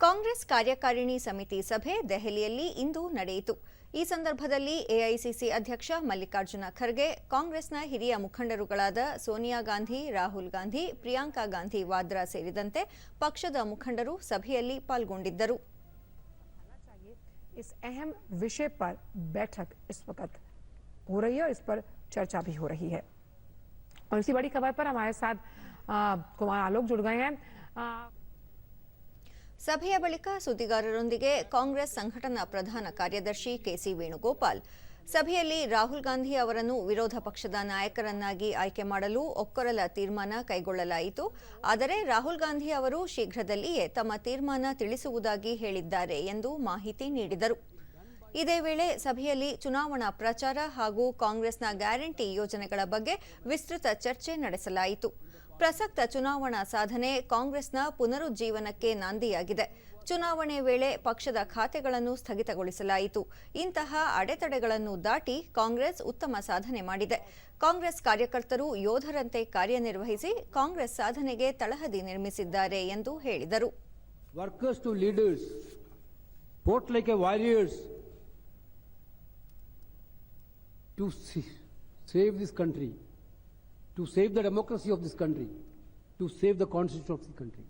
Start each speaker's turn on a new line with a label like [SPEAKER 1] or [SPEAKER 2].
[SPEAKER 1] ಕಾಂಗ್ರೆಸ್ ಕಾರ್ಯಕಾರಿಣಿ ಸಮಿತಿ ಸಭೆ ದೆಹಲಿಯಲ್ಲಿ ಇಂದು ನಡೆಯಿತು ಈ ಸಂದರ್ಭದಲ್ಲಿ ಎಐಸಿಸಿ ಅಧ್ಯಕ್ಷ ಮಲ್ಲಿಕಾರ್ಜುನ ಖರ್ಗೆ ಕಾಂಗ್ರೆಸ್ನ ಹಿರಿಯ ಮುಖಂಡರುಗಳಾದ ಸೋನಿಯಾ ಗಾಂಧಿ ರಾಹುಲ್ ಗಾಂಧಿ ಪ್ರಿಯಾಂಕಾ ಗಾಂಧಿ ವಾದ್ರಾ ಸೇರಿದಂತೆ ಪಕ್ಷದ ಮುಖಂಡರು ಸಭೆಯಲ್ಲಿ ಪಾಲ್ಗೊಂಡಿದ್ದರು
[SPEAKER 2] चाहिए इस अहम विषय पर बैठक इस वक्त हो रही है और इस पर चर्चा भी हो रही है और इसी बड़ी खबर पर हमारे साथ आ, कुमार आलोक जुड़ गए हैं आ,
[SPEAKER 1] ಸಭೆಯ ಬಳಿಕ ಸುದ್ದಿಗಾರರೊಂದಿಗೆ ಕಾಂಗ್ರೆಸ್ ಸಂಘಟನಾ ಪ್ರಧಾನ ಕಾರ್ಯದರ್ಶಿ ಕೆಸಿ ವೇಣುಗೋಪಾಲ್. ಸಭೆಯಲ್ಲಿ ರಾಹುಲ್ ಗಾಂಧಿ ಅವರನ್ನು ವಿರೋಧ ಪಕ್ಷದ ನಾಯಕರನ್ನಾಗಿ ಆಯ್ಕೆ ಮಾಡಲು ಒಕ್ಕೊರಲ ತೀರ್ಮಾನ ಕೈಗೊಳ್ಳಲಾಯಿತು. ಆದರೆ ರಾಹುಲ್ ಗಾಂಧಿ ಅವರು ಶೀಘ್ರದಲ್ಲಿಯೇ ತಮ್ಮ ತೀರ್ಮಾನ ತಿಳಿಸುವುದಾಗಿ ಹೇಳಿದ್ದಾರೆ ಎಂದು ಮಾಹಿತಿ ನೀಡಿದರು. ಇದೇ ವೇಳೆ ಸಭೆಯಲ್ಲಿ ಚುನಾವಣಾ ಪ್ರಚಾರ ಹಾಗೂ ಕಾಂಗ್ರೆಸ್ನ ಗ್ಯಾರಂಟಿ ಯೋಜನೆಗಳ ಬಗ್ಗೆ ವಿಸ್ತೃತ ಚರ್ಚೆ ನಡೆಸಲಾಯಿತು. ಪ್ರಸಕ್ತ ಚುನಾವಣಾ ಸಾಧನೆ ಕಾಂಗ್ರೆಸ್ನ ಪುನರುಜ್ಜೀವನಕ್ಕೆ ನಾಂದಿಯಾಗಿದೆ. ಚುನಾವಣೆ ವೇಳೆ ಪಕ್ಷದ ಖಾತೆಗಳನ್ನು ಸ್ಥಗಿತಗೊಳಿಸಲಾಯಿತು. ಇಂತಹ ಅಡೆತಡೆಗಳನ್ನು ದಾಟಿ ಕಾಂಗ್ರೆಸ್ ಉತ್ತಮ ಸಾಧನೆ ಮಾಡಿದೆ. ಕಾಂಗ್ರೆಸ್ ಕಾರ್ಯಕರ್ತರು ಯೋಧರಂತೆ ಕಾರ್ಯನಿರ್ವಹಿಸಿ ಕಾಂಗ್ರೆಸ್ ಸಾಧನೆಗೆ ತಳಹದಿ ನಿರ್ಮಿಸಿದ್ದಾರೆ ಎಂದು ಹೇಳಿದರು.
[SPEAKER 3] Workers to leaders fought like a warriors to save save country to save the democracy of this country, to save the constitution of this country.